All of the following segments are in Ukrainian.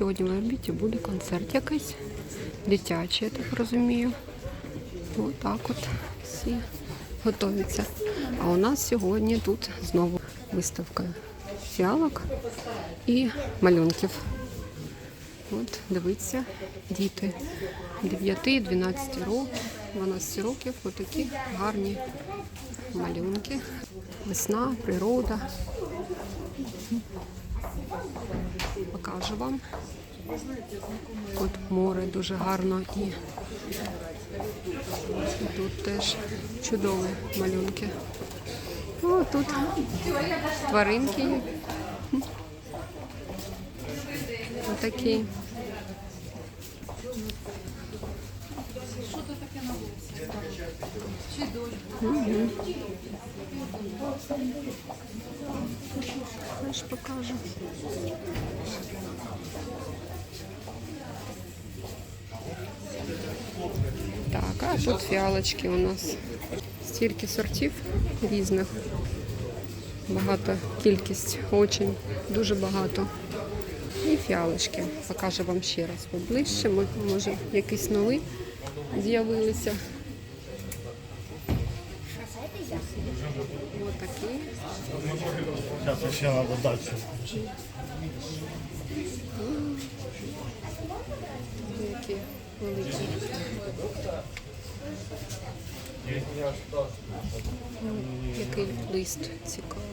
сьогодні в обіді буде концерт якийсь. Дитячий, я так розумію. Отак от всі готуються. А у нас сьогодні тут знову виставка фіалок і малюнків. От, дивіться, діти 9-12 років, 12 років, отакі гарні малюнки. Весна, природа. Покажу вам. Тут море дуже гарно і тут теж чудові малюнки. О, тут тваринки. Отакі. Мгм. Я ж покажу. Так, а тут фіалочки у нас. Стільки сортів різних. Багато кількість, очень, дуже багато. І фіалочки. Покажу вам ще раз поближче. Мо- Може, якийсь новий з'явилися. Такі. Сейчас еще надо дальше. Які великі. Який лист цікавий.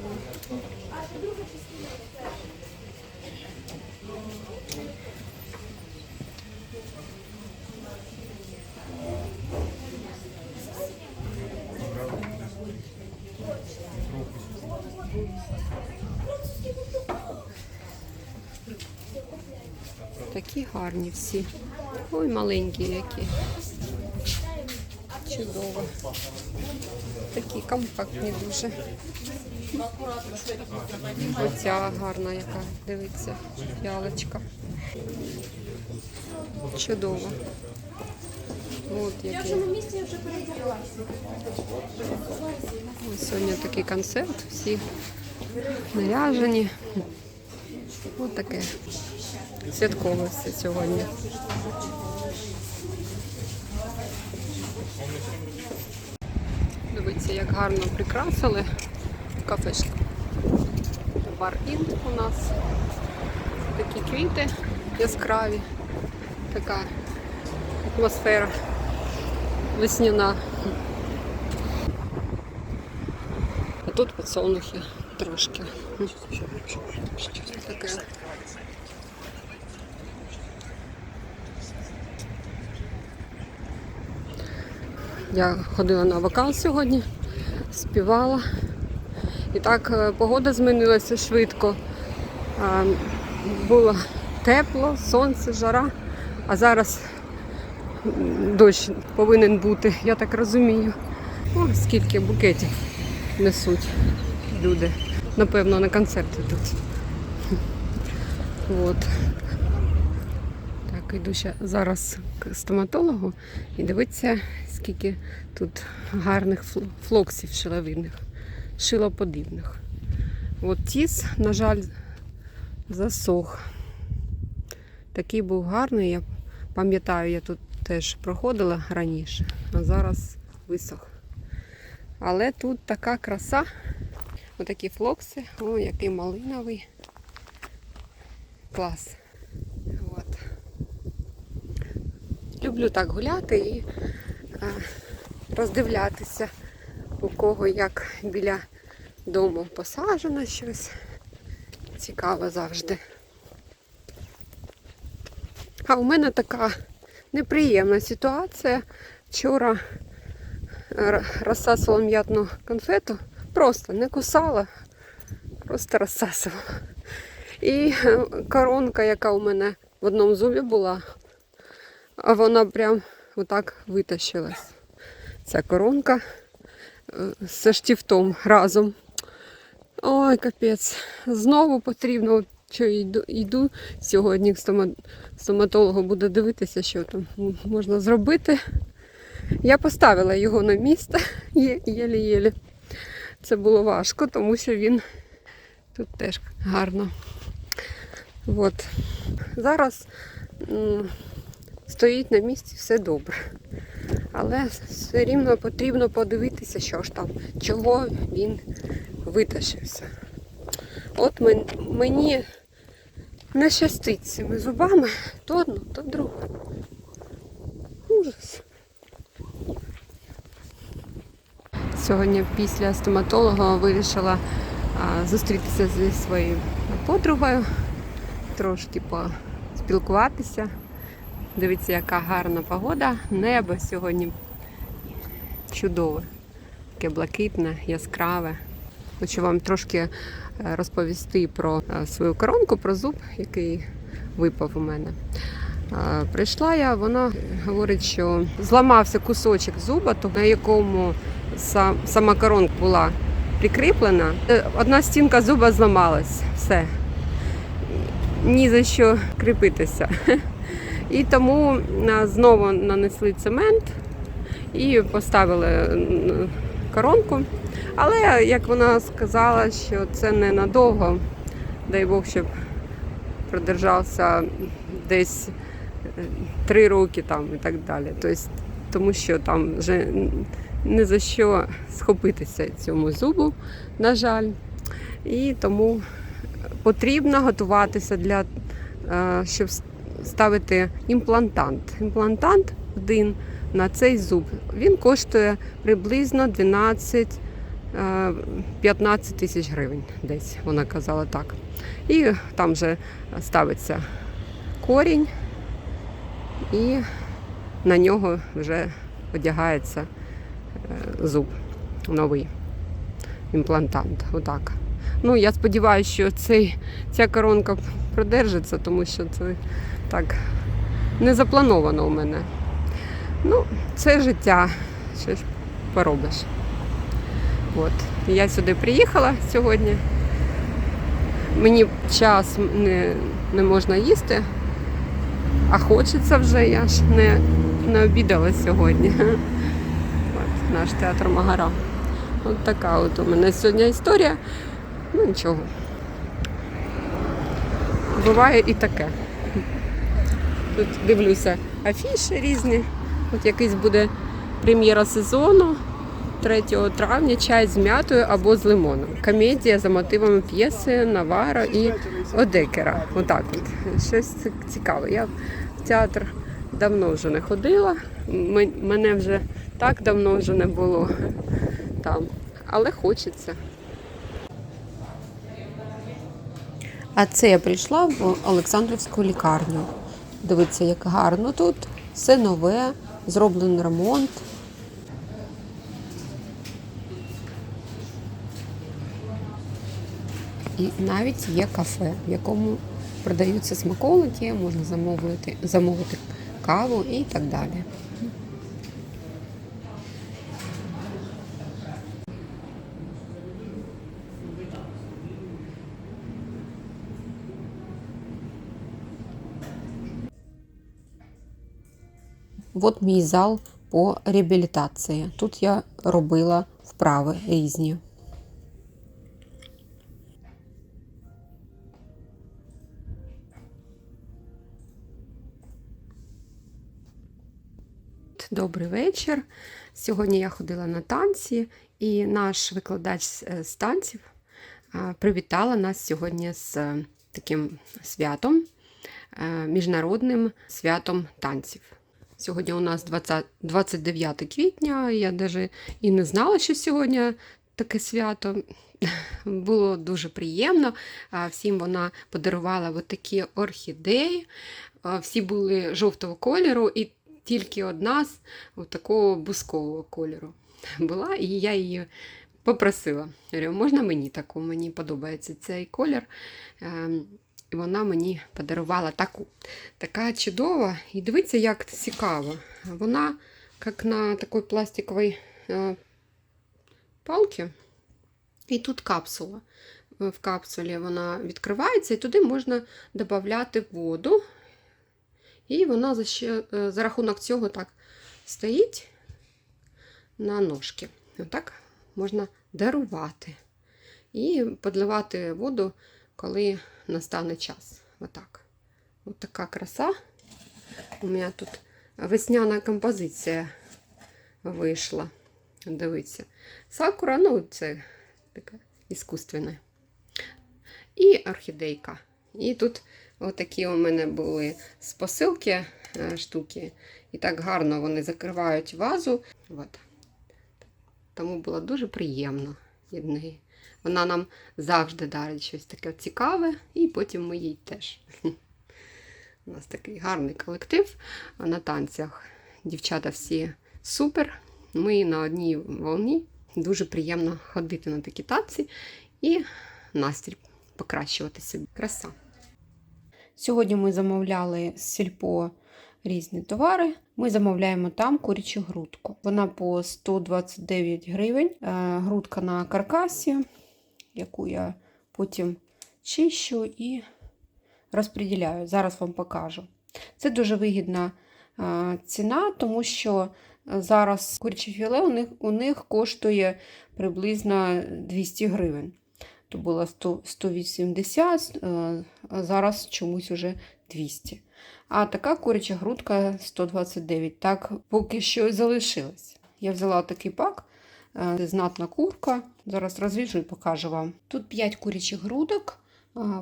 Такі гарні всі. Ой, маленькі які. Чудово. Такі компактні дуже. Оця гарна яка, дивіться, ялочка. Чудово. От який. Ось сьогодні такий концерт, всі наряжені. Ось таке святкове все сьогодні. Дивіться, як гарно прикрасили кафешку. Бар Інт у нас. Такі квіти яскраві, така атмосфера весняна. А тут подсолнухи трошки. Таке. Я ходила на вокал сьогодні, співала. І так е, погода змінилася швидко. Було тепло, сонце, жара, а зараз дощ повинен бути, я так розумію. О, скільки букетів несуть люди. Напевно, на концерт йдуть. От. Так, йду ще зараз стоматологу і дивіться, скільки тут гарних флоксів шиловидних, шилоподібних. От тіс, на жаль, засох. Такий був гарний, я пам'ятаю, я тут теж проходила раніше, а зараз висох. Але тут така краса. Отакі флокси, о, який малиновий. Клас. От. Люблю так гуляти і е, роздивлятися, у кого як біля дому посаджено щось. Цікаво завжди. А у мене така неприємна ситуація. Вчора розсасувала м'ятну конфету, просто не кусала, просто розсасувала. І е, коронка, яка у мене в одному зубі була, а вона прям отак витащилась. Ця коронка е, зі штифтом разом. Ой, капець. Знову потрібно, що йду, йду сьогодні к стоматологу, буду дивитися, що там можна зробити. Я поставила його на місце єлі-єлі. Це було важко, тому що він тут теж гарно От. Зараз стоїть на місці все добре. Але все рівно потрібно подивитися, що ж там, чого він витащився. От мені не щастить цими зубами то одну, то другу. Ужас. Сьогодні після стоматолога вирішила зустрітися зі своєю подругою, трошки поспілкуватися. Дивіться, яка гарна погода. Небо сьогодні чудове, таке блакитне, яскраве. Хочу вам трошки е, розповісти про е, свою коронку, про зуб, який випав у мене. Е, Прийшла я, вона говорить, що зламався кусочок зуба, на якому сама коронка була прикріплена. Одна стінка зуба зламалась. Все. Ні за що кріпитися. І тому знову нанесли цемент і поставили коронку. Але як вона сказала, що це не надовго, дай Бог, щоб продержався десь е, три роки там і так далі. Тобто, тому що там вже не за що схопитися цьому зубу, на жаль. І тому потрібно готуватися для е, щоб ставити імплантант. Імплантант один на цей зуб. Він коштує приблизно 12 е, 15 тисяч гривень десь, вона казала так. І там же ставиться корінь, і на нього вже одягається е, зуб новий імплантант. Отак. Ну, я сподіваюся, що цей, ця коронка продержиться, тому що це так не заплановано у мене. Ну, це життя, що ж поробиш. От. Я сюди приїхала сьогодні. Мені час не, не можна їсти, а хочеться вже, я ж не, не обідала сьогодні. От, наш театр Магара. От така от у мене сьогодні історія. Ну нічого. Буває і таке. Тут дивлюся афіші різні. От якийсь буде прем'єра сезону 3 травня чай з м'ятою або з лимоном. Комедія за мотивами п'єси Навара і Одекера. Отак от. Щось цікаве. Я в театр давно вже не ходила. Мене вже так давно вже не було там. Але хочеться. А це я прийшла в Олександрівську лікарню. Дивіться, як гарно тут. Все нове, зроблений ремонт. І навіть є кафе, в якому продаються смаколики, можна замовити, замовити каву і так далі. От мій зал по реабілітації. Тут я робила вправи різні. Добрий вечір. Сьогодні я ходила на танці, і наш викладач з- е, танців привітала нас сьогодні з е, таким святом, е, міжнародним святом танців. Сьогодні у нас 20, 29 квітня. Я навіть і не знала, що сьогодні таке свято. Було дуже приємно. Всім вона подарувала такі орхідеї. Всі були жовтого кольору, і тільки одна з такого бускового кольору була, і я її попросила. Говорю, можна мені таку? Мені подобається цей колір. І вона мені подарувала таку. Така чудова. І дивіться, як цікаво. Вона як на такій пластиковій е, палці. І тут капсула. В капсулі вона відкривається, і туди можна додати воду. І вона за, ще, е, за рахунок цього так стоїть на ножки. Отак можна дарувати. І подливати воду, коли настане час. Отак. От така краса. У мене тут весняна композиція вийшла. Дивіться. Сакура, ну, це така іскусственна. І орхідейка. І тут отакі у мене були з посилки е, штуки. І так гарно вони закривають вазу. От. Тому було дуже приємно від неї. Вона нам завжди дарить щось таке цікаве, і потім ми їй теж. У нас такий гарний колектив на танцях. Дівчата всі супер. Ми на одній волні. Дуже приємно ходити на такі танці і настрій покращувати собі. Краса. Сьогодні ми замовляли з сільпо різні товари. Ми замовляємо там курячу грудку. Вона по 129 гривень. Е, Грудка на каркасі, яку я потім чищу і розподіляю. Зараз вам покажу. Це дуже вигідна е, ціна, тому що зараз куряче філе у них, у них коштує приблизно 200 гривень. То було 100, 180, е, зараз чомусь уже 200. А така куряча грудка 129. Так поки що і залишилась. Я взяла такий пак, е, знатна курка. Зараз розріжу і покажу вам. Тут 5 курячих грудок.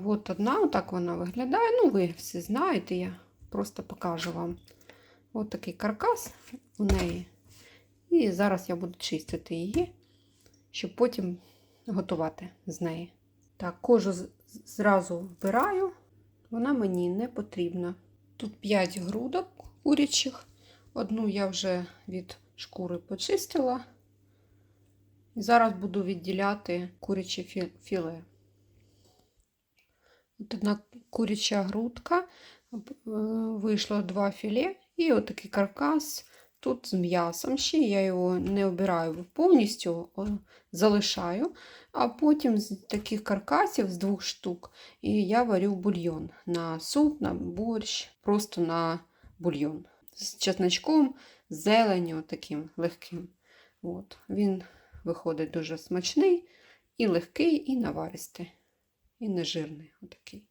От одна, отак вона виглядає. Ну, ви всі знаєте, я просто покажу вам. От такий каркас у неї. І зараз я буду чистити її, щоб потім готувати з неї. Так, кожу зразу вбираю, вона мені не потрібна. Тут 5 грудок курячих. Одну я вже від шкури почистила. І зараз буду відділяти куряче філе. От одна куряча грудка, е, вийшло два філе і отакий каркас. Тут з м'ясом ще я його не обираю повністю, залишаю. А потім з таких каркасів, з двох штук, і я варю бульйон на суп, на борщ, просто на бульйон. З чесночком, з зеленню таким легким. От. Він виходить дуже смачний, і легкий, і наваристий, і нежирний. Отакий.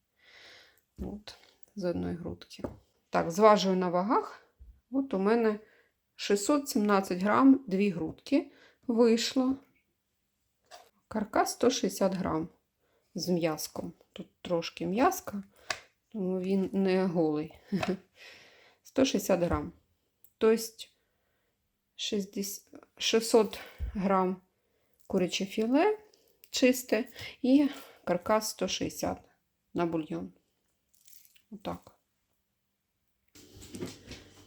От. З одної грудки. Так, зважую на вагах. От у мене 617 грам, дві грудки вийшло. Каркас 160 грам з м'язком. Тут трошки м'язка, тому він не голий. 160 грам. Тобто 60, 600 грам куряче філе чисте і каркас 160 на бульйон. Отак.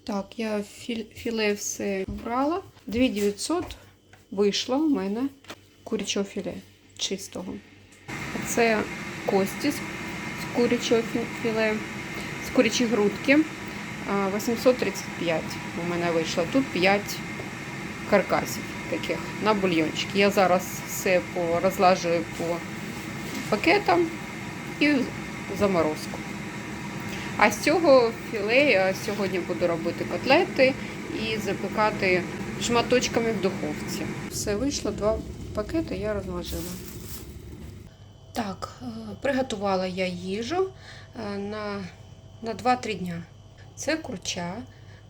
Так, я філе все вбрала. 2900 вийшло у мене курячого філе чистого. Це кості з курячого філе, з курячі грудки. 835 у мене вийшло. Тут 5 каркасів таких на бульйончик. Я зараз все розлажую по пакетам і заморозку. А з цього філе я сьогодні буду робити котлети і запекати шматочками в духовці. Все вийшло, два пакети я розложила. Так, е, приготувала я їжу е, на, на 2-3 дня. Це курча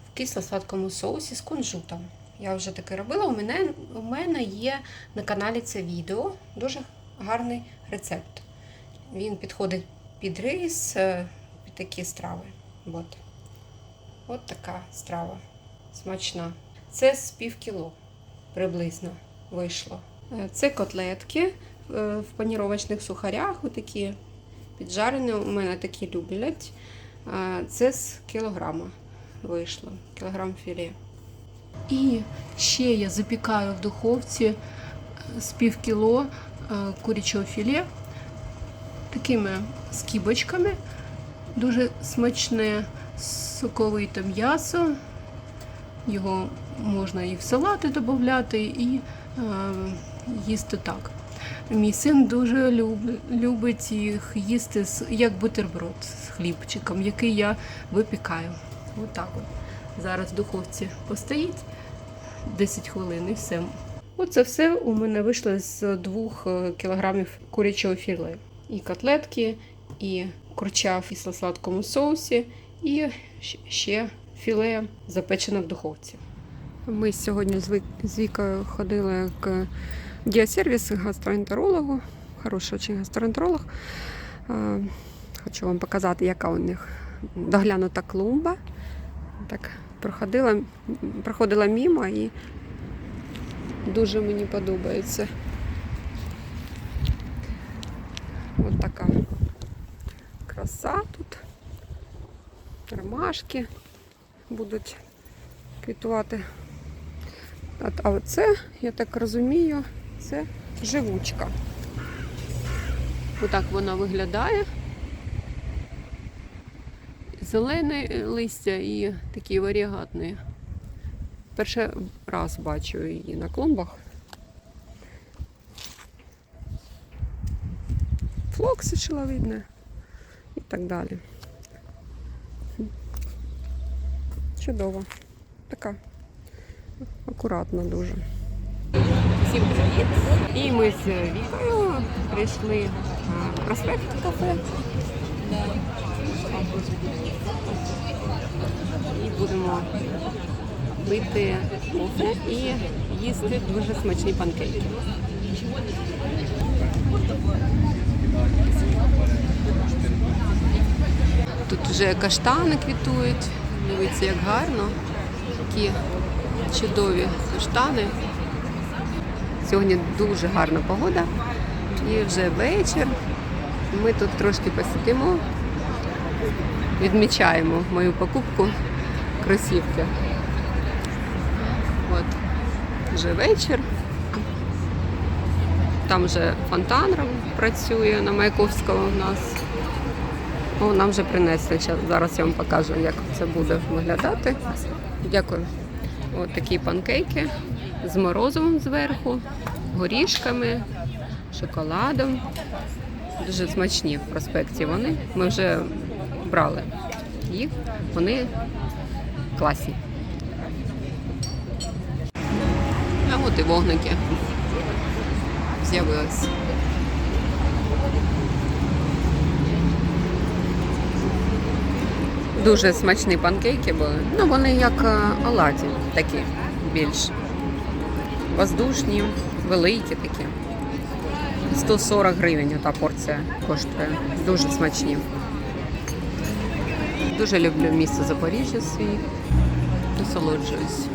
в кисло-сладкому соусі з кунжутом. Я вже таке робила. У мене, у мене є на каналі це відео, дуже гарний рецепт. Він підходить під рис, е, під такі страви. От. От така страва. Смачна. Це з пів кіло приблизно вийшло. Е, Це котлетки е, в паніровочних сухарях, отакі піджарені. У мене такі люблять. Це з кілограма вийшло, кілограм філе. І ще я запікаю в духовці е, з пів кіло е, курячого філе такими скибочками. Дуже смачне соковите м'ясо. Його можна і в салати додати, і е, їсти так. Мій син дуже люб- любить їх їсти як бутерброд з хлібчиком, який я випікаю. Отак от. Зараз в духовці постоїть 10 хвилин і все. Оце все у мене вийшло з 2 кілограмів курячого філе. І котлетки, і курча в кисло-сладкому соусі і ще філе запечене в духовці. Ми сьогодні з Вікою ходили к діасервіс гастроентерологу. Хороший очень гастроентеролог. Е, Хочу вам показати, яка у них доглянута клумба. Так, проходила, проходила мимо і дуже мені подобається. Ось така краса тут. Ромашки будуть квітувати. А оце, я так розумію, це живучка. Отак вона виглядає. Зелене листя і такі варігатні. Перший раз бачу її на клумбах. Флокси шиловидне і так далі. Чудово. Така акуратна дуже. Всім привіт! І ми з Вікою прийшли в проспект кафе. І будемо пити кофе і їсти дуже смачні панкейки. Тут вже каштани квітують. Дивіться, як гарно. Такі чудові каштани. Сьогодні дуже гарна погода. І вже вечір. Ми тут трошки посидимо, відмічаємо мою покупку кросівки. От, вже вечір. Там вже фонтан працює на Маяковського у нас. О, нам вже принесли. Зараз я вам покажу, як це буде виглядати. Дякую. От такі панкейки з морозивом зверху, горішками, шоколадом. Дуже смачні в проспекті вони. Ми вже брали їх. Вони класні. А от і вогники з'явились. Дуже смачні панкейки були. Ну, вони як е, оладі такі більш воздушні, великі такі. 140 гривень та порція коштує. Дуже смачні. Дуже люблю місто Запоріжжя свій. Насолоджуюсь.